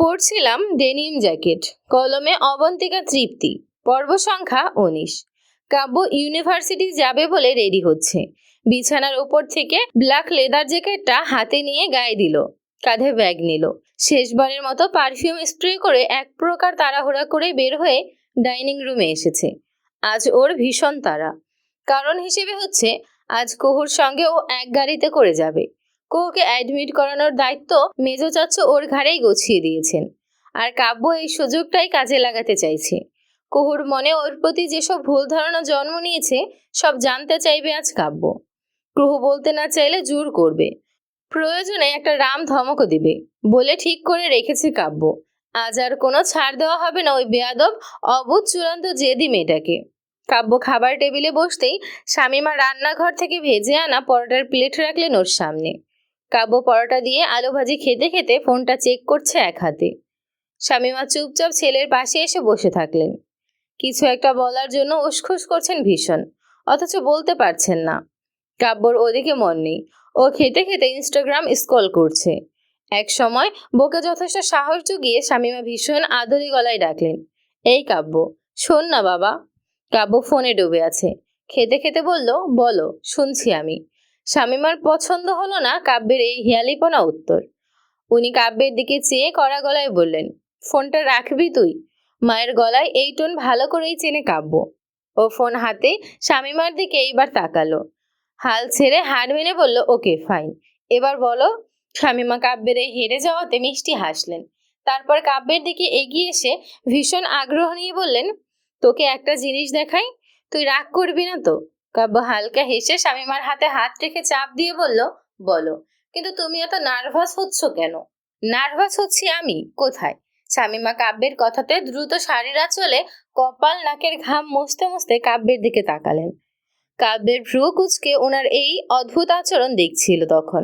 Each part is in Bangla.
পড়ছিলাম ডেনিম জ্যাকেট, কলমে অবন্তিকা তৃপ্তি, পর্ব সংখ্যা উনিশ। কাব্য ইউনিভার্সিটি যাবে বলে রেডি হচ্ছে। বিছানার উপর থেকে ব্ল্যাক লেদার জ্যাকেটটা হাতে নিয়ে গায়ে দিল, কাঁধে ব্যাগ নিল। শেষবারের মতো পারফিউম স্প্রে করে এক প্রকার তাড়াহুড়া করে বের হয়ে ডাইনিং রুমে এসেছে। আজ ওর ভীষণ তাড়া। কারণ হিসেবে হচ্ছে, আজ কুহুর সঙ্গে ও এক গাড়িতে করে যাবে। কুহুকে অ্যাডমিট করানোর দায়িত্ব মেজো চাচ্ছ ওর ঘাড়েই গছিয়ে দিয়েছেন। আর কাব্য এই সুযোগটাই কাজে লাগাতে চাইছে। কুহুর মনে ওর প্রতি যেসব ভুল ধারণা জন্ম নিয়েছে, সব জানতে চাইবে আজ কাব্য। কুহু বলতে না চাইলে জোর করবে। প্রয়োজনে একটা রাম ধমকও দিবে, বলে ঠিক করে রেখেছে কাব্য। আজ আর কোনো ছাড় দেওয়া হবে না ওই বেয়াদব, অবুধ চূড়ান্ত জেদি মেয়েটাকে। কাব্য খাবার টেবিলে বসতেই শামিমা রান্নাঘর থেকে ভেজে আনা পরোটার প্লেট রাখলেন ওর সামনে। কাব্য পরোটা দিয়ে আলু ভাজি খেতে খেতে ফোনটা চেক করছে এক হাতে। স্বামীমা চুপচাপ ছেলের পাশে এসে বসে থাকলেন। কিছু একটা বলার জন্য উসখুস করছেন ভীষণ, অথচ বলতে পারছেন না। কাব্যর ওদিকে মন নেই, ও খেতে খেতে ইনস্টাগ্রাম স্ক্রল করছে। এক সময় বকে যথেষ্ট সাহস জুগিয়ে স্বামীমা ভীষণ আদরি গলায় ডাকলেন, এই কাব্য, শোন না বাবা। কাব্য ফোনে ডুবে আছে, খেতে খেতে বলল, বলো, শুনছি আমি। শামিমার পছন্দ হলো না কাব্যের এই হিয়ালিপনা উত্তর। উনি কাব্যের দিকে চেয়ে কড়া গলায় বললেন, ফোনটা রাখবি তুই? মায়ের গলায় এই টোন ভালো করেই চেনে কাব্য। ও ফোন হাতে শামিমার দিকে এইবার তাকালো। হাল ছেড়ে হাড় মেনে বলল, ওকে, ফাইন। এবার বলো শামিমা কাব্যের এই হেরে যাওয়াতে মিষ্টি হাসলেন। তারপর কাব্যের দিকে এগিয়ে এসে ভীষণ আগ্রহ নিয়ে বললেন, তোকে একটা জিনিস দেখাই? তুই রাগ করবি না তো? কাব্য হালকা হেসে শামিমার হাতে হাত রেখে চাপ দিয়ে বলল, বলো, কিন্তু তুমি এত নার্ভাস হচ্ছ কেন? নার্ভাস হচ্ছি আমি, কোথায়? শামিমা কাব্যের কথাতে দ্রুত শাড়ির আঁচলে কপাল নাকের ঘাম মুছতে মুছতে কাব্যের দিকে তাকালেন। কাব্যের ভ্রু কুচকে ওনার এই অদ্ভুত আচরণ দেখছিল তখন।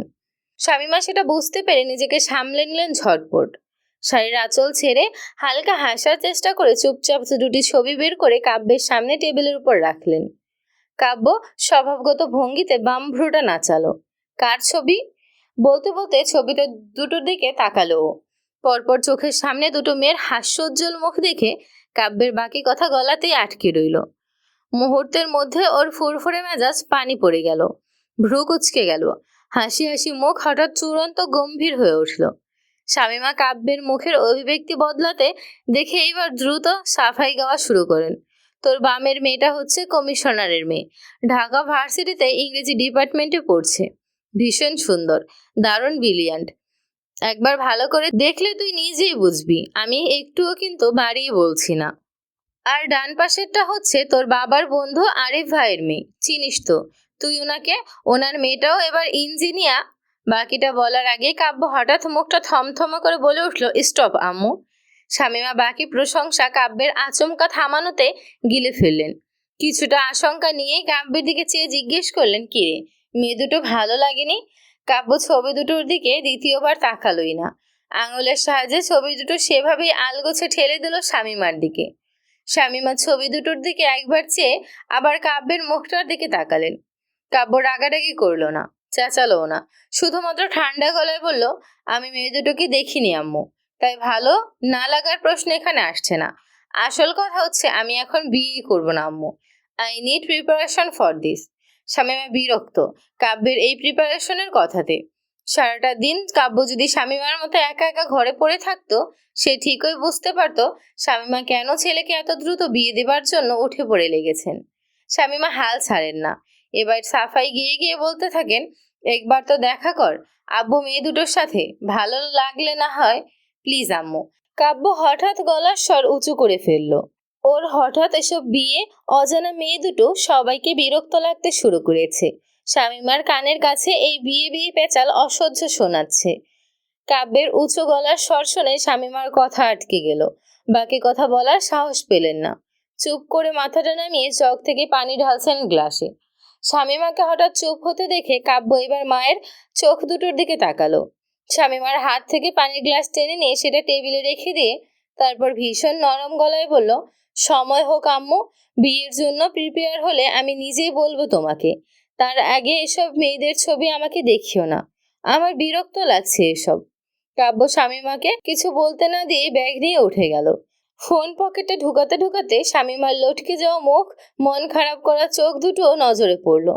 শামিমা সেটা বুঝতে পেরে নিজেকে সামলে নিলেন ঝটপট। শাড়ির আঁচল ছেড়ে হালকা হাসার চেষ্টা করে চুপচাপ দুটি ছবি বের করে কাব্যের সামনে টেবিলের উপর রাখলেন। কাব্য স্বভাবগত ভঙ্গিতে বাম ভ্রুটা নাচালো কার ছবি? বলতে বলতে ছবিতে দুটোর দিকে তাকালো পরপর চোখের সামনে দুটো মেয়ের হাস্যোজ্জ্বল মুখ দেখে কাব্যের বাকি কথা গলাতেই আটকে রইল। মুহূর্তের মধ্যে ওর ফুরফুরে মেজাজ পানি পড়ে গেল। ভ্রু কুচকে গেল। হাসি হাসি মুখ হঠাৎ চূড়ান্ত গম্ভীর হয়ে উঠল। শামিমা কাব্যের মুখের অভিব্যক্তি বদলাতে দেখে এইবার দ্রুত সাফাই গাওয়া শুরু করেন। তোর বামের মেয়েটা হচ্ছে কমিশনারের মেয়ে। ঢাকা ভার্সিটিতে ইংরেজি ডিপার্টমেন্টে পড়ছে। ভীষণ সুন্দর, দারুণ ব্রিলিয়ান্ট একবার ভালো করে দেখলে তুই নিজেই বুঝবি। আমি একটুও কিন্তু বাড়িয়ে বলছি না। আর ডান পাশেরটা হচ্ছে তোর বাবার বন্ধু আরিফ ভাইয়ের মেয়ে। চিনিস তো? তুই ওনাকে ওনার মেয়েটাও এবার ইঞ্জিনিয়ার বাকিটা বলার আগে কাব্য হঠাৎ মুখটা থমথমা করে বলে উঠল, স্টপ, আম্মু। শামিমা বাকি প্রশংসা কাব্যের আচমকা থামানোতে গিলে ফেললেন। কিছুটা আশঙ্কা নিয়েই কাব্যের দিকে চেয়ে জিজ্ঞেস করলেন, কিরে, মেয়ে দুটো ভালো লাগেনি? কাব্য ছবি দুটোর দিকে দ্বিতীয়বার তাকালোই না। আঙুলের সাহায্যে ছবি দুটো সেভাবেই আলগোছে ঠেলে দিল শামিমার দিকে। শামিমা ছবি দুটোর দিকে একবার চেয়ে আবার কাব্যের মুখটার দিকে তাকালেন। কাব্য রাগারাগি করল না চেঁচালো না। শুধুমাত্র ঠান্ডা গলায় বলল, আমি মেয়ে দুটোকে দেখিনি, আম্মু? তাই ভালো না লাগার প্রশ্ন এখানে আসছে না। আসল কথা হচ্ছে, আমি এখন বিয়ে করব না, আম্মু। I need preparation for this Shamima বিরক্ত। কাব্যের এই প্রিপারেশনের কথাতে। সারাটা দিন কাব্য যদি শামিমার মতো একা একা ঘরে পড়ে থাকতো, সে ঠিকই বুঝতে পারতো শামিমা কেন ছেলেকে এত দ্রুত বিয়ে দেবার জন্য উঠে পড়ে লেগেছেন। শামিমা হাল ছাড়েন না। এবার সাফাই গিয়ে গিয়ে বলতে থাকেন, একবার তো দেখা কর, আব্বু মেয়ে দুটোর সাথে, ভালো লাগলে না হয় প্লিজ আম্মু। কাব্য হঠাৎ গলার স্বর উঁচু করে ফেলল। ওর হঠাৎ এসব বিয়ে, অজানা মেয়ে দুটো সবাইকে বিরক্ত লাগতে শুরু করেছে। শামিমার কানের কাছে এই বিয়ে বিয়ে পেঁচাল অসহ্য শোনাচ্ছে। কাব্যের উঁচু গলার স্বর শুনে শামিমার কথা আটকে গেল। বাকি কথা বলার সাহস পেলেন না। চুপ করে মাথাটা নামিয়ে চক থেকে পানি ঢালছেন গ্লাসে। শামিমাকে হঠাৎ চুপ হতে দেখে কাব্য এবার মায়ের চোখ দুটোর দিকে তাকালো। শামিমার হাত থেকে পানির গ্লাস টেনে নিয়ে সেটা টেবিলে রেখে দিয়ে তারপর ভীষণ নরম গলায় বলল, সময় হোক আম্মু, বিয়ের জন্য প্রিপেয়ার হলে আমি নিজেই বলব তোমাকে। তার আগে এসব মেয়েদের ছবি আমাকে দেখিও না। আমার বিরক্ত লাগছে এসব। কাব্য শামিমাকে কিছু বলতে না দিয়ে ব্যাগ নিয়ে উঠে গেল। ফোন পকেটে ঢুকাতে ঢুকাতে শামিমার লটকে যাওয়া মুখ, মন খারাপ করা চোখ দুটো নজরে পড়ল।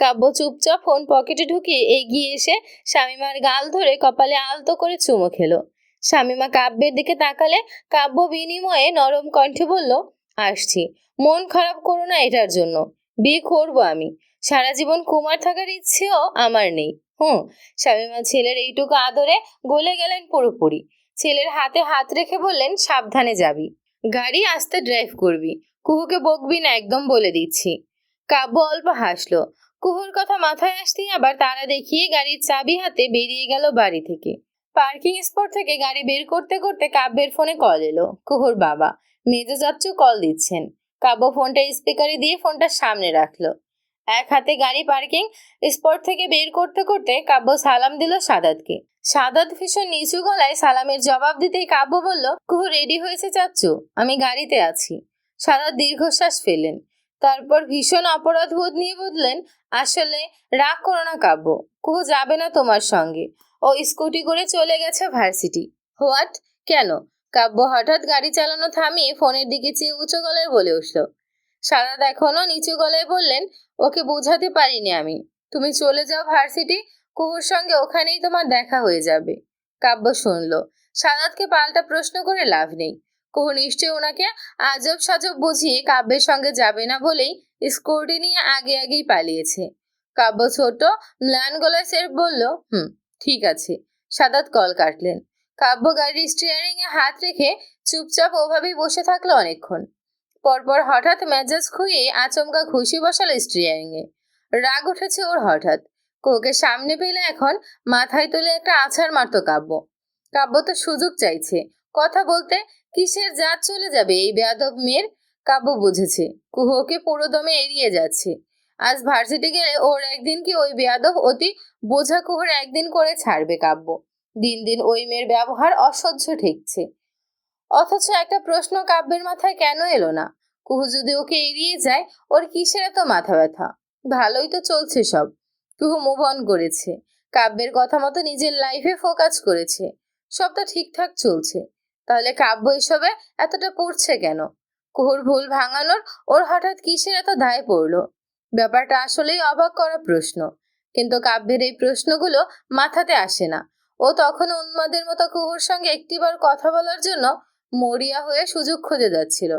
কাব্য চুপচাপ ফোন পকেটে ঢুকিয়ে এগিয়ে এসে শামিমার গাল ধরে কপালে আলতো করে চুমো খেলো। শামিমা কাব্যের দিকে তাকালে কাব্য বিনিময়ে নরম কণ্ঠে বলল, আসছি। মন খারাপ করো না এটার জন্য। বিয়ে করব আমি। সারা জীবন কুমার থাকার ইচ্ছেও আমার নেই। হুম? শামিমা ছেলের এইটুকু আদরে গলে গেলেন পুরোপুরি। ছেলের হাতে হাত রেখে বললেন, সাবধানে যাবি। গাড়ি আস্তে ড্রাইভ করবি। কুহুকে বকবি না, একদম বলে দিচ্ছি। কাব্য অল্প হাসলো। কুহুর কথা মাথায় আসতেই আবার তারা দেখিয়ে গাড়ির চাবি হাতে বেরিয়ে গেল বাড়ি থেকে। পার্কিং স্পট থেকে গাড়ি বের করতে করতে কাব্যের ফোনে কল এলো, কুহুর বাবা। মেজো যাচ্ছু কল দিচ্ছেন। কাব্য ফোনটা স্পিকারে দিয়ে ফোনটা সামনে রাখল। এক হাতে গাড়ি পার্কিং স্পট থেকে বের করতে করতে কাব্য সালাম দিল সাদাতকে। সাদাত ভীষণ নিচু গলায় সালামের জবাব দিতেই কাব্য বলল, কুহু রেডি হয়েছে চাচ্ছু আমি গাড়িতে আছি। সাদাত দীর্ঘশ্বাস ফেলেন। তারপর ভীষণ অপরাধ বোধ নিয়ে বললেন, আসলে রাগ করো না কাব্য, কুহু যাবে না তোমার সঙ্গে। ও স্কুটি করে চলে গেছে ভার্সিটি। হোয়াট? কেন? কাব্য হঠাৎ গাড়ি চালানো থামিয়ে ফোনের দিকে চেয়ে উঁচু গলায় বলে উঠল সারাদ এখনও নিচু গলায় বললেন, ওকে বোঝাতে পারিনি আমি। তুমি চলে যাও ভার্সিটি, কুহুর সঙ্গে ওখানেই তোমার দেখা হয়ে যাবে। কাব্য শুনল, সাদাতকে পাল্টা প্রশ্ন করে লাভ নেই। কুহু, নিশ্চয়ই ওনাকে আজব সাজব বুঝিয়ে কাব্যের সঙ্গে যাবে না বলেই স্কুটি নিয়ে আগে আগেই পালিয়েছে। কাব্য ছোট, ম্লান গলায় সেরফ বলল, হুম, ঠিক আছে। সাদাত কল কাটলেন। কাব্য গাড়ির স্টিয়ারিং এ হাত রেখে চুপচাপ ওভাবেই বসে থাকল অনেকক্ষণ। পরপর হঠাৎ মেজাজ খুইয়ে আচমকা ঘুষি বসালো স্টিয়ারিং এ রাগ উঠেছে ওর হঠাৎ। কোকে সামনে পেলে এখন মাথায় তুলে একটা আছাড় মারতো কাব্য। কাব্য তো সুযোগ চাইছে। কথা বলতে কিসের জাত চলে যাবে? এই বেয়াদব মেয়ের কাব্য বুঝেছে। কুহকে পুরোদমে এড়িয়ে যাচ্ছে। আজ ভার্সিটি গেলে ওর একদিন কি ওই বেয়াদব অতি বোঝা কুহর একদিন করে ছাড়বে কাব্য? দিন দিন ওই মেয়ের ব্যবহার অসহ্য ঠেকছে। অথচ একটা প্রশ্ন কাব্যের মাথায় কেন এলো না? কুহু যদি ওকে এড়িয়ে যায়, ওর কিসের এত মাথা ব্যথা? ভালোই তো চলছে সব। কুহু মুভ অন করেছে। কাব্যের কথা মতো নিজের লাইফে ফোকাস করেছে। সব তো ঠিকঠাক চলছে। তাহলে কাব্য এসবে এতটা পড়ছে কেন? কুহুর ভুল ভাঙানোর ওর হঠাৎ কিসের এত দায় পড়ল? ব্যাপারটা আসলেই অবাক করা প্রশ্ন। কিন্তু কাব্যের এই প্রশ্নগুলো মাথাতে আসে না। ও তখন উন্মাদের মতো কুহুর সঙ্গে একটিবার কথা বলার জন্য মরিয়া হয়ে সুযোগ খুঁজে যাচ্ছিল।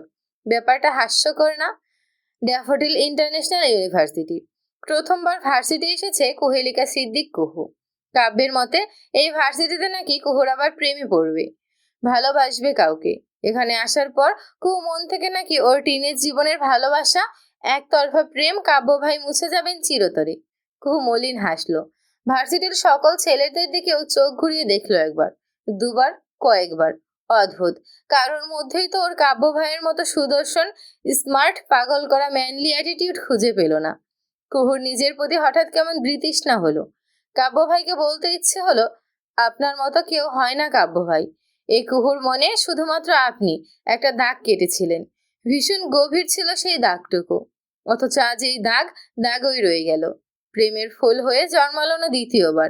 ব্যাপারটা হাস্যকর না? Daffodil International University. প্রথমবার ভার্সিটি এসেছে কোহেলিকা সিদ্দিক কুহু। কাব্যের মতে, এই ভার্সিটিতে নাকি কুহুর আবার প্রেমে পড়বে। ভালোবাসবে কাউকে। এখানে আসার পর কুহু মন থেকে নাকি ওর টিনের জীবনের ভালোবাসা, একতরফা প্রেম কাব্য ভাই মুছে যাবেন চিরতরে। কুহু মলিন হাসলো। ভার্সিটির সকল ছেলেদের দিকেও চোখ ঘুরিয়ে দেখল একবার, দুবার, কয়েকবার। অদ্ভুত। কারোর মধ্যেই তো ওর কাব্য ভাইয়ের মতো সুদর্শন, স্মার্ট, পাগল করা ম্যানলি অ্যাটিটিউড খুঁজে পেল না। কুহুর নিজের প্রতি হঠাৎ কেমন বৃতৃষ্ণা হলো। কাব্য ভাইকে বলতে ইচ্ছে হলো, আপনার মতো কেউ হয় না কাব্য ভাই এই কুহুর মনে শুধুমাত্র আপনি একটা দাগ কেটেছিলেন। ভীষণ গভীর ছিল সেই দাগটুকু। অথচ আজ এই দাগ দাগই রয়ে গেল। প্রেমের ফুল হয়ে জন্মালো না দ্বিতীয়বার।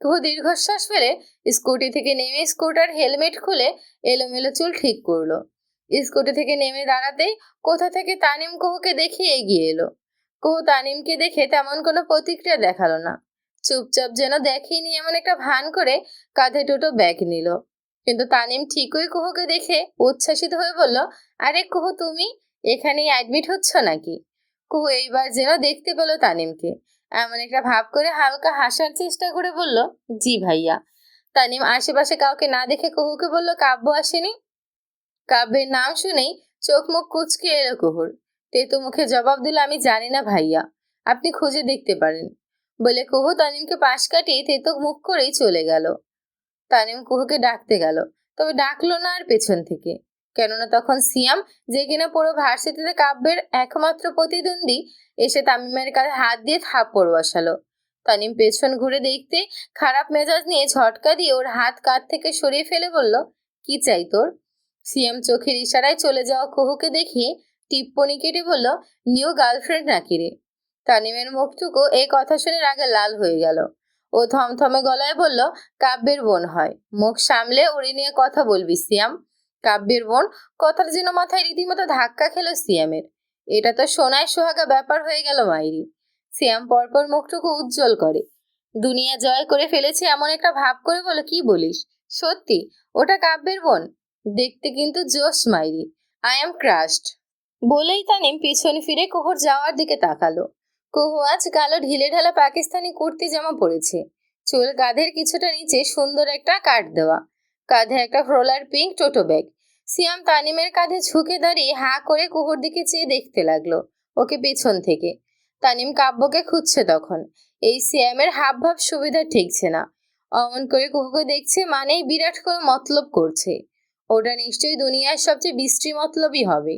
কুহু দীর্ঘশ্বাস ফেলে স্কুটি থেকে নেমে স্কুটার হেলমেট খুলে এলোমেলো চুল ঠিক করল। স্কুটি থেকে নেমে দাঁড়াতেই কোথা থেকে তানিম কুহুকে দেখে এগিয়ে এলো। কুহু তানিমকে দেখে তেমন কোনো প্রতিক্রিয়া দেখাল না। চুপচাপ যেন দেখেনি এমন একটা ভান করে কাঁধে দুটো ব্যাগ নিল। কিন্তু তানিম ঠিকই কুহুকে দেখে উচ্ছ্বাসিত হয়ে বলল, আরে কুহু, তুমি এখানেই অ্যাডমিট হচ্ছ নাকি? কুহু এইবার যেন দেখতে পেল তানিমকে। এমন একটা ভাব করে হালকা হাসার চেষ্টা করে বলল, জি ভাইয়া। তানিম আশেপাশে কাউকে না দেখে কুহুকে বলল, কাব্য আসেনি? কাব্যের নাম শুনেই চোখ মুখ কুচকে এলো কুহুর। তেতু মুখে জবাব দিল, আমি জানি না ভাইয়া, আপনি খুঁজে দেখতে পারেন। বলে কুহু তানিমকে পাশ কাটিয়ে তেতো মুখ করেই চলে গেল। তানিম কুহুকে ডাকতে গেল। তবে ডাকলো না আর পেছন থেকে। কেননা তখন সিয়াম, যে কিনা পুরো ভার্সিটিতে কাব্যের একমাত্র প্রতিদ্বন্দ্বী, এসে তামিমের কাছে হাত দিয়ে থাপ্পড় বসালো। তানিম পেছন ঘুরে দেখতে খারাপ মেজাজ নিয়ে ঝটকা দিয়ে ওর হাত কাঁধ থেকে সরিয়ে ফেলে বলল, কি চাই তোর? সিয়াম চোখের ইশারায় চলে যাওয়া কুহুকে দেখিয়ে টিপ্পনি কেটে বলল নিউ গার্লফ্রেন্ড নাকি রে তানিমের মুখটুকু এই কথা শুনে রাগে লাল হয়ে গেল। ও থমথমে গলায় বলল, কাব্যের বোন হয়। মুখ সামলে ওরে নিয়ে কথা বলবি, সিয়াম। কাব্যের বোন? কথার যেন মাথায় রীতিমতো ধাক্কা খেলো সিয়ামের। এটা তো সোনায় সোহাগা ব্যাপার হয়ে গেল, মাইরি। সিয়াম পরপর মুখটুকু উজ্জ্বল করে। দুনিয়া জয় করে ফেলেছে এমন একটা ভাব করে বলো, কি বলিস? সত্যি, ওটা কাব্যের বোন? দেখতে কিন্তু জোশ, মাইরি। আই এম ক্রাস্ট বলেই তানিম পিছন ফিরে কুহুর যাওয়ার দিকে তাকালো। কুহু আজ কালো ঢিলে ঢালা পাকিস্তানি কুর্তি জামা পরেছে। চুল কাঁধের কিছুটা নিচে সুন্দর একটা কাট দেওয়া। কাঁধে একটা ফ্রোলার পিঙ্ক টোটো ব্যাগ। সিয়াম তানিমের কাঁধে ঝুঁকে দাঁড়িয়ে হা করে কুহুর দিকে চেয়ে দেখতে লাগল, ওকে পেছন থেকে। তানিম কাব্যকে খুঁজছে তখন। এই সিয়ামের হাব ভাব সুবিধা ঠেকছে না। অমন করে কুহুকে দেখছে মানেই বিরাট করে মতলব করছে। ওটা নিশ্চয়ই দুনিয়ার সবচেয়ে বিশ্রী মতলবই হবে।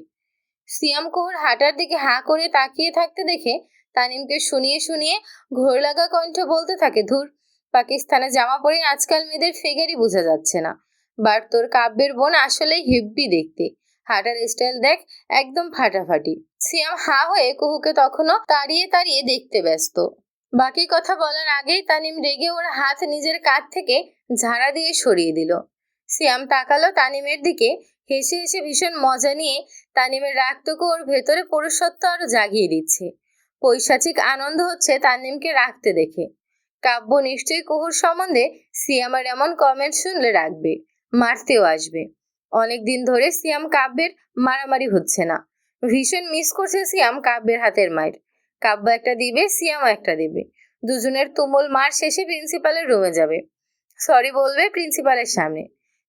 সিয়াম কুহুর হাঁটার দিকে হা করে তাকিয়ে থাকতে দেখে তানিমকে শুনিয়ে শুনিয়ে ঘোর লাগা কণ্ঠ বলতে থাকে, ধুর, পাকিস্তানে জামা পরে আজকাল মেয়েদের ফিগারই বোঝা যাচ্ছে না। বাট তোর কাব্যের বোন আসলেই হেব্বি দেখতে। হাঁটার স্টাইল দেখ, একদম ফাটাফাটি। সিয়াম হা হয়ে কুহুকে তখনও তাড়িয়ে তাড়িয়ে দেখতে ব্যস্ত। বাকি কথা বলার আগেই তানিম রেগে ওর হাত নিজের কাঁধ থেকে ঝাড়া দিয়ে সরিয়ে দিল। সিয়াম তাকালো তানিমের দিকে, হেসে হেসে ভীষণ মজা নিয়ে তানিমের রাগটুকু ওর ভেতরে পুরুষত্ব আরও জাগিয়ে দিচ্ছে। পৈশাচিক আনন্দ হচ্ছে তানিমকে রাখতে দেখে। কাব্য নিশ্চয়ই কুহুর সম্বন্ধে সিয়ামের এমন কমেন্ট শুনলে রাখবে, মারতেও আসবে। অনেক দিন ধরে সিয়াম কাব্যের মারামারি হচ্ছে না। ভীষণ মিস করছে সিয়াম কাব্যের হাতের মায়ের। কাব্য একটা দিবে, সিয়ামও একটা দিবে। দুজনের তুমুল মার শেষে প্রিন্সিপালের রুমে যাবে। সরি বলবে প্রিন্সিপালের সামনে।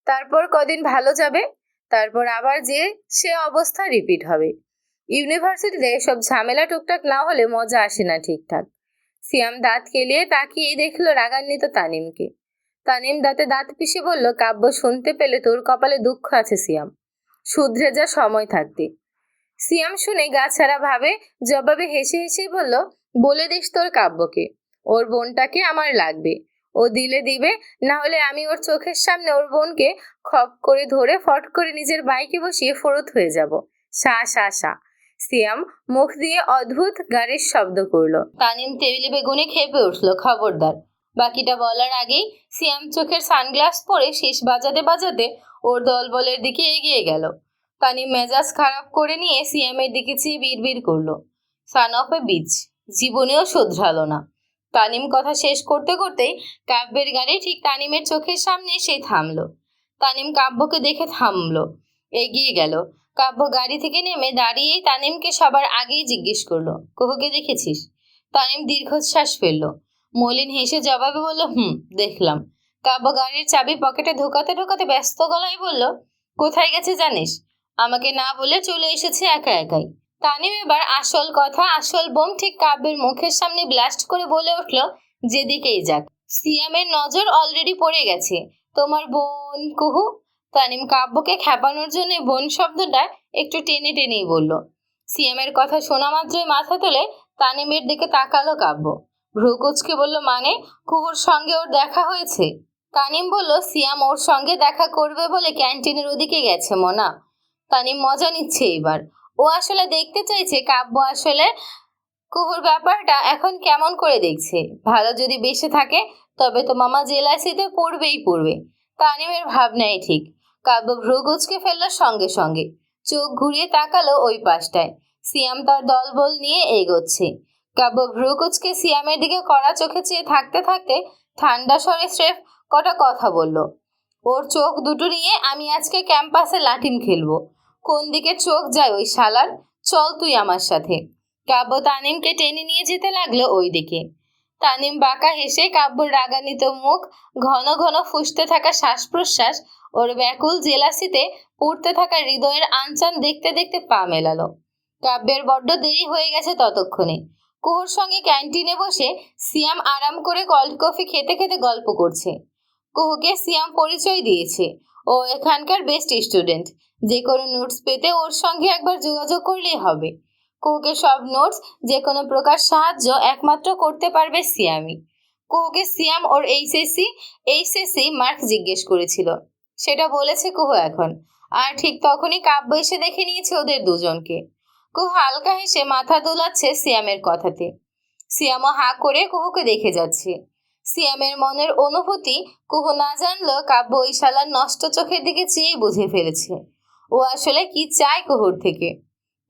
তারপর কদিন ভালো যাবে? তারপর আবার যে সে অবস্থা রিপিট হবে। ইউনিভার্সিটিতে সব ঝামেলা টুকটাক না হলে মজা আসে না ঠিকঠাক। সিয়াম দাঁত কেলিয়ে তাকিয়ে দেখল রাগান্বিত তানিমকে। তানিম দাঁতে দাঁত পিষে বলল, কাব্য, শুনতে পেলে তোর কপালে দুঃখ আছে সিয়াম। শুধরে যা সময় থাকতে। সিয়াম শুনে গাছাড়া ভাবে জবাবে হেসে হেসে বলল, বলে দিস তোর কাব্যকে। ওর বোনটাকে আমার লাগবে। ও দিলে দিবে, না হলে আমি ওর চোখের সামনে ওর বোনকে খপ করে ধরে ফট করে নিজের বাইকে বসিয়ে ফরত হয়ে যাব। সা সা সা। সিয়াম মুখ দিয়ে অদ্ভুত গাড়ির শব্দ করল। তানিম টেবিলে বেগুনে খেপে উঠল, খবরদার। বাকিটা বলার আগেই সিয়াম চোখের সানগ্লাস পরে শেষ বাজাতে বাজাতে ওর দলবলের দিকে এগিয়ে গেল। তানিম মেজাজ খারাপ করে নিয়ে সিয়ামের দিকে চেয়ে বিড়বিড় করল। সান অফ এ বিচ, জীবনেও শোধরালো না। তানিম কথা শেষ করতে করতেই কাব্যের গাড়ি ঠিক তানিমের চোখের সামনে এসে থামলো। তানিম কাব্যকে দেখে থামলো, এগিয়ে গেল। কাব্য গাড়ি থেকে নেমে দাঁড়িয়েই তানিমকে সবার আগেই জিজ্ঞেস করল, কুহুকে দেখেছিস? তানিম দীর্ঘশ্বাস ফেলল। মলিন হেসে জবাবে বলল, হুম, দেখলাম। কাব্য গাড়ির চাবি পকেটে ঢোকাতে ঢোকাতে ব্যস্ত গলায় বলল, কোথায় গেছে জানিস? আমাকে না বলে চলে এসেছে একা একাই। তানিম এবার আসল কথা, আসল বোম ঠিক কাব্যের মুখের সামনে ব্লাস্ট করে বলে উঠল, যেদিকেই যাক। সিয়ামের নজর অলরেডি পড়ে গেছে। তোমার বোন কুহু তানিম কাব্যকে খেপানোর জন্য বোন শব্দটা একটু টেনে টেনেই বলল। সিয়ামের কথা শোনা মাত্রই মাথা তোলে তানিমের দিকে তাকালো কাব্য। ভ্রুকুচকে বলল মানে কুহুর সঙ্গে ওর দেখা হয়েছে? তানিম বলল, সিয়াম ওর সঙ্গে দেখা করবে বলে ক্যান্টিনের ওদিকে গেছে মনা। তানিম মজা নিচ্ছে এবার। ও আসলে দেখতে চাইছে কাব্য আসলে কুহুর ব্যাপারটা এখন কেমন করে দেখছে। ভালো যদি বেসে থাকে, তবে তো মামা জেলাসিতে পড়বেই পড়বে। তানিমের ভাবনাই ঠিক। কাব্য ভ্রুগুচকে ফেলল সঙ্গে সঙ্গে। চোখ ঘুরিয়ে তাকালো ওই পাশটায়। সিয়াম তার দলবল নিয়ে এগোচ্ছে। কাব্য ভ্রুকুচকে সিয়ামের দিকে কড়া চোখে চেয়ে থাকতে থাকতে ঠান্ডা স্বরে স্রেফ কটা কথা বলল। ওর চোখ দুটো নিয়ে আমি আজকে ক্যাম্পাসে লাঠিম খেলব। কোন দিকে চোখ যায় ওই শালার? চল তুই আমার সাথে। কাব্য তানিমকে টেনে নিয়ে যেতে লাগল ওই দিকে। তানিম বাঁকা হেসে কাব্যর রাগান্বিত মুখ ঘন ঘন ফুসতে থাকা শ্বাস প্রশ্বাস ওর ব্যাকুল জেলাসিতে পড়তে থাকা হৃদয়ের আনচান দেখতে দেখতে পা মেলালো। কাব্যের বড্ড দেরি হয়ে গেছে ততক্ষণে। কুহুর সঙ্গে ক্যান্টিনে বসে সিয়াম আরাম করে কল্ড কফি খেতে খেতে গল্প করছে। কুহুকে সিয়াম পরিচয় দিয়েছে। ও এখানকার বেস্ট স্টুডেন্ট। যে কোনো নোটস পেতে ওর সঙ্গে একবার যোগাযোগ করলেই হবে। কুহুকে সব নোটস যে কোনো প্রকার সাহায্য একমাত্র করতে পারবে সিয়ামই। কুহুকে সিয়াম ওর এইচএসসি এইচএসসি মার্ক জিজ্ঞেস করেছিল। সেটা বলেছে কুহু এখন। আর ঠিক তখনই কাব্য এসে দেখে নিয়েছে ওদের দুজনকে। কুহু হালকা হেসে মাথা দোলাচ্ছে সিয়ামের কথাতে। সিয়ামও হা করে কুহুকে দেখে যাচ্ছে। সিয়ামের মনের অনুভূতি কুহু না জানলো কাব্য ওই শালার নষ্ট চোখের দিকে চেয়ে বুঝে ফেলেছে। ও আসলে কি চায় কুহুর থেকে?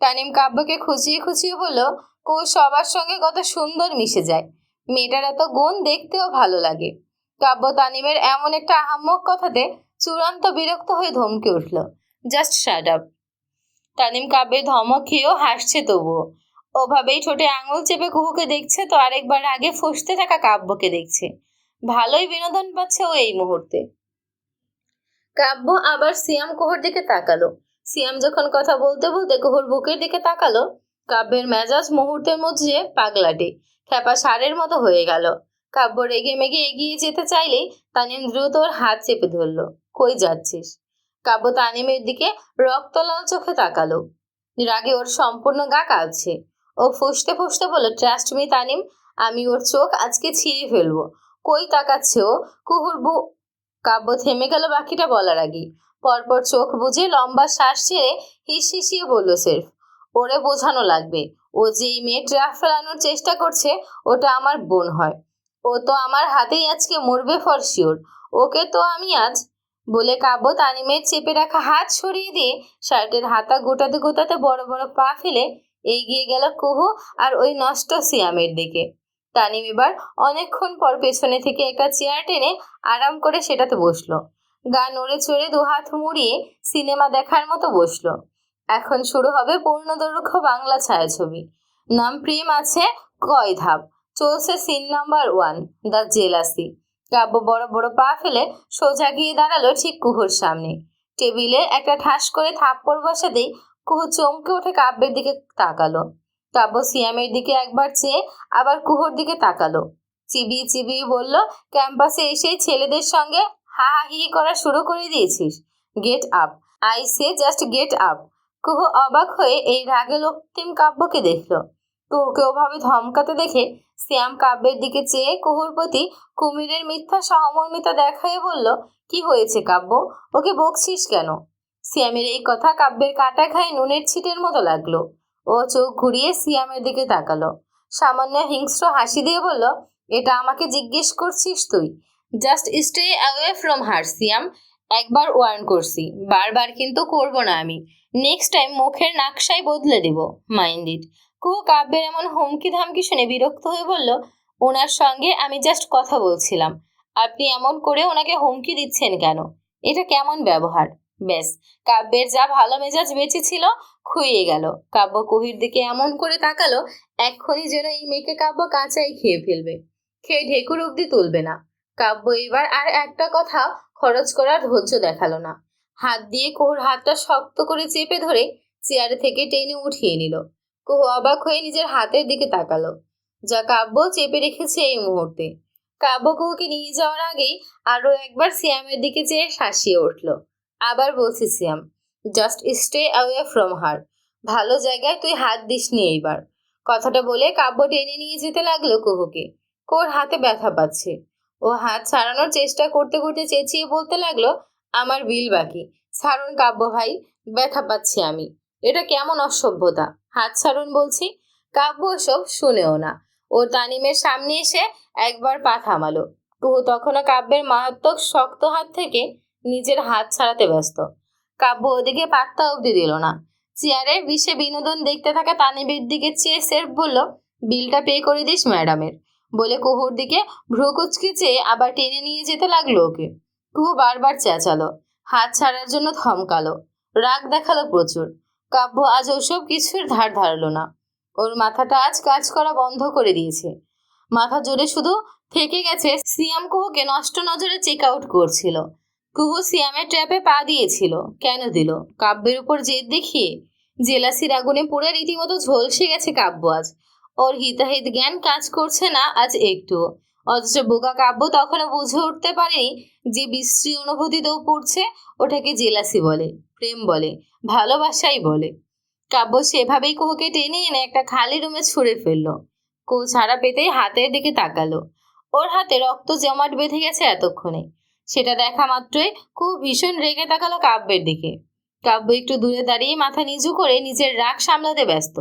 তানিম কাব্যকে খুঁচিয়ে খুঁচিয়ে বলল, কুহু সবার সঙ্গে কত সুন্দর মিশে যায়। মেয়েটার এত গুণ দেখতেও ভালো লাগে। কাব্য তানিমের এমন একটা আহাম্মক কথাতে চূড়ান্ত বিরক্ত হয়ে ধমকে উঠল জাস্ট শাট আপ তানিম কাব্যের ধমক খেয়েও হাসছে তবুও। ওভাবেই ঠোঁটে আঙুল চেপে কুহুকে দেখছে, তো আরেকবার আগে ফসতে থাকা কাব্যকে দেখছে। ভালোই বিনোদন পাচ্ছে ও এই মুহূর্তে। কাব্য আবার সিয়াম কুহুর দিকে তাকালো। সিয়াম যখন কথা বলতে বলতে কুহুর বুকের দিকে তাকালো, কাব্যের মেজাজ মুহূর্তের মধ্যে পাগলাটে, খ্যাপা সারের মতো হয়ে গেল। কাব্য রেগে মেগে এগিয়ে যেতে চাইলেই তানিম দ্রুত ওর হাত চেপে ধরলো। কই যাচ্ছিস? কাব্য তানিমের দিকে রক্তলাল চোখে তাকালো। রাগে ওর সম্পূর্ণ গা কাঁপছে। ও ফুসতে ফুসতে বলল ট্রাস্ট মি তানিম, আমি ওর চোখ আজকে ছিঁড়ে ফেলব। কই তাকাচ্ছে ও? কুহুর বু কাব্য থেমে গেল বাকিটা বলার আগেই। পরপর চোখ বুঝে লম্বা শ্বাস ছেড়ে হিস হিসিয়ে বলল সেরফ ওরে বোঝানো লাগবে। ও যেই মেয়ে ট্রাক ফেলানোর চেষ্টা করছে, ওটা আমার বোন হয়। ও তো আমার হাতেই আজকে মরবে ফর শিওর ওকে তো আমি আজ বলে কাব্য তানিমের চেপে রাখা হাত সরিয়ে দিয়ে শার্টের হাতা গোটাতে গোটাতে বড় বড় পা ফেলে এগিয়ে গেল কুহু আর ওই নষ্ট সিয়ামের দিকে। তানিম এবার অনেকক্ষণ পর পেছনে থেকে একটা চেয়ার টেনে আরাম করে সেটাতে বসল। গা নড়ে চড়ে দু হাত মুড়িয়ে সিনেমা দেখার মতো বসল। এখন শুরু হবে পূর্ণদৈর্ঘ্য বাংলা ছায়াছবি। নাম প্রেম আছে কয় ধাপ? চলছে scene number one, the jealousy. Kabbo বড় বড় পা ফেলে সোজা গিয়ে দাঁড়াল ঠিক কুহুর সামনে। টেবিলে একটা ঠাস করে থাপ্পড় বসাতেই কুহু চমকে উঠে কাব্যের দিকে তাকালো। কাব্য সিয়ামের দিকে একবার চেয়ে আবার কুহুর দিকে তাকালো। চিবিয়ে চিবিয়ে বলল, ক্যাম্পাসে এসে ছেলেদের সঙ্গে হা হা হি করা শুরু করে দিয়েছিস। Get up. I say just get up. Kuhu অবাক হয়ে এই রাগে লক্তিম কাব্যকে দেখল। কুহুকে ওভাবে ধমকাতে দেখে শ্যাম কাব্যের দিকে চেয়ে কুহুর প্রতি কুমিরের মিথ্যা সহমর্মিতা দেখায় বলল, কি হয়েছে কাব্য? ওকে বকছিস কেন? সিয়ামের এই কথা কাব্যের কাটা খায় নুনের ছিটের মতো লাগল। ও চোখ ঘুরিয়ে সিয়ামের দিকে তাকালো। সামান্য হিংস্র হাসি দিয়ে বলল, এটা আমাকে জিজ্ঞেস করছিস তুই? Just stay away from her Siam একবার ওয়ার্ন করছি। বারবার কিন্তু করব না আমি। নেক্সট টাইম মুখের নাকশাই বদলে দেব মাইন্ড ইট কুহু কাব্যের এমন হুমকি ধামকি শুনে বিরক্ত হয়ে বলল, ওনার সঙ্গে আমি জাস্ট কথা বলছিলাম। আপনি এমন করে ওনাকে হুমকি দিচ্ছেন কেন? এটা কেমন ব্যবহার? ব্যাস, কাব্যের যা ভালো মেজাজ বেঁচে ছিল খুইয়ে গেল। কাব্য কহির দিকে এমন করে তাকালো, এক্ষুনি যেন এই মেয়েকে কাব্য কাঁচাই খেয়ে ফেলবে। খেয়ে ঢেকুর অব্দি তুলবে না। কাব্য এবার আর একটা কথা খরচ করার ধৈর্য দেখাল না। হাত দিয়ে কুহুর হাতটা শক্ত করে চেপে ধরে চেয়ার থেকে টেনে উঠিয়ে নিল। কুহু অবাক হয়ে নিজের হাতের দিকে তাকালো। যা কাব্য চেপে রেখেছে এই মুহূর্তে। কাব্য কুহুকে নিয়ে যাওয়ার আগেই আরও একবার সিয়ামের দিকে চেয়ে শাসিয়ে উঠল। আবার বলছি Siam just stay away from her ভালো জায়গায় তুই হাত দিস নি এইবার। কথাটা বলে কাব্য টেনে নিয়ে যেতে লাগল কুহুকে। কোর হাতে ব্যথা পাচ্ছে। ও হাত ছাড়ানোর চেষ্টা করতে করতে চেঁচিয়ে বলতে লাগল, আমার বিল বাকি। ছাড়ুন কাব্য ভাই, ব্যথা পাচ্ছি আমি। এটা কেমন অসভ্যতা? হাত ছাড়ুন বলছি। কাব্য সব শুনেও না। ও তানিমের সামনে এসে একবার পা থামালো। কুহু তখনও কাব্যের মারাত্মক শক্ত হাত থেকে নিজের হাত ছাড়াতে ব্যস্ত। কাব্য ওদিকে পাত্তা অবধি দিল না। চেয়ারে বিষে বিনোদন দেখতে থাকা তানিবের দিকে চেয়ে সেরফ বলল, বিলটা পে করে দিস ম্যাডামের। বলে কুহুর দিকে ভ্রুকুচকে চেয়ে আবার টেনে নিয়ে যেতে লাগল ওকে। কুহু বারবার চেঁচালো। হাত ছাড়ার জন্য থমকালো রাগ দেখাল প্রচুর। কাব্য আজ ওসব কিছুর ধার ধারলো না। ওর মাথাটা আজ কাজ করা বন্ধ করে দিয়েছে। মাথা জোরে শুধু থেকে গেছে সিয়াম কুহুকে নষ্ট নজরে চেক আউট করছিল। কুহু সিয়ামের ট্র্যাপে পা দিয়েছিল। কেন দিল? কাব্যের উপর জেদ দেখিয়ে জেলাসির আগুনে পুরো রীতিমতো ঝলসে গেছে কাব্য আজ। ওর হিতাহিত জ্ঞান কাজ করছে না আজ একটু অথচ বোকা কাব্য তখনও বুঝে উঠতে পারেনি যে বিশ্রী অনুভূতিতেও পড়ছে ওটাকে জেলাসি বলে, প্রেম বলে, ভালোবাসাই বলে। কাব্য সেভাবেই কুহুকে টেনে এনে একটা খালি রুমে ছুঁড়ে ফেলল। কুহু ছাড়া পেতেই হাতের দিকে তাকালো। ওর হাতে রক্ত জমাট বেঁধে গেছে এতক্ষণে। সেটা দেখা মাত্রই কুহু ভীষণ রেগে তাকালো কাব্যের দিকে। কাব্য একটু দূরে দাঁড়িয়ে মাথা নিচু করে নিজের রাগ সামলাতে ব্যস্ত।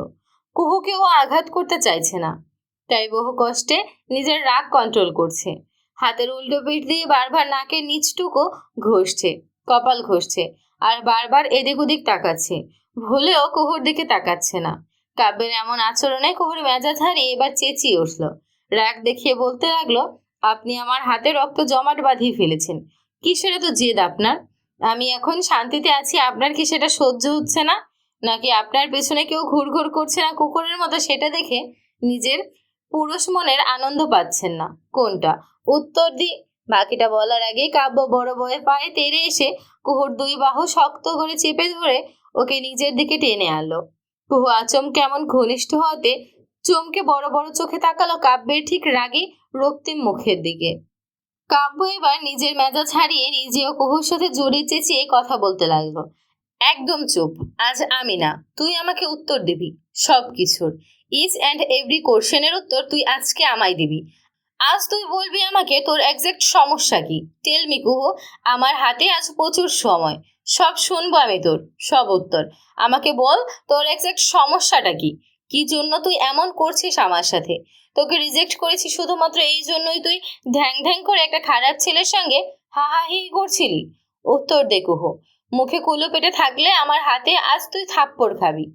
কুহুকে ও আঘাত করতে চাইছে না। তাই বহু কষ্টে নিজের রাগ কন্ট্রোল করছে। হাতের উল্টো পিঠ দিয়ে বারবার নাকের নিচটুকু ঘষছে, কপাল ঘষছে আর বারবার এদিক ওদিক তাকাচ্ছে। ভুলেও কুহুর দিকে তাকাচ্ছে না। কাব্যের এমন আচরণে কুহুর মেজাজ হারিয়ে এবার চেঁচিয়ে উঠল। রাগ দেখিয়ে বলতে লাগল, আপনি আমার হাতে রক্ত জমাট বাঁধিয়ে ফেলেছেন। কিসের তো জেদ আপনার? আমি এখন শান্তিতে আছি, আপনার কি সেটা সহ্য হচ্ছে না? নাকি আপনার পেছনে কেউ ঘুরঘুর করছে না কুকুরের মতো সেটা দেখে নিজের পুরুষ মনের আনন্দ পাচ্ছেন না। কোনটা? উত্তর দি। বাকিটা বলার আগে কাব্য বড় বয়ে পায়ে তেড়ে এসে কুহুর দুই বাহু শক্ত করে চেপে ধরে ওকে নিজের দিকে টেনে আনলো। কুহু আচম কেমন ঘনিষ্ঠ হতে চমকে বড় বড় চোখে তাকালো কাব্যের ঠিক রাগে রক্তিম মুখের দিকে। কাব্য এবার নিজের মেজাজ হারিয়ে নিজেও কুহুর সাথে জড়িয়ে চেঁচিয়ে কথা বলতে লাগল। একদম চুপ। আজ আমি না। তুই আমাকে উত্তর দিবি। সব কিছুর ইচ অ্যান্ড এভরি কোশ্চেনের উত্তর তুই আজকে আমায় দিবি। আজ তুই বলবি আমাকে তোর একজ্যাক্ট সমস্যা কি? টেল মি কুহু আমার হাতে আজ প্রচুর সময়। সব শুনব আমি তোর, সব উত্তর। আমাকে বল তোর একজ্যাক্ট সমস্যাটা কি? কি জন্য তুই এমন করছিস আমার সাথে? তোকে রিজেক্ট করেছি শুধুমাত্র এই জন্যই তুই ধ্যাং ধ্যাং করে একটা খারাপ ছেলের সঙ্গে হাহাহি করছিলি? উত্তর দে কুহু মুখে কুলো পেটে থাকলে আমার হাতে আজ তুই থাপ্পড় খাবি।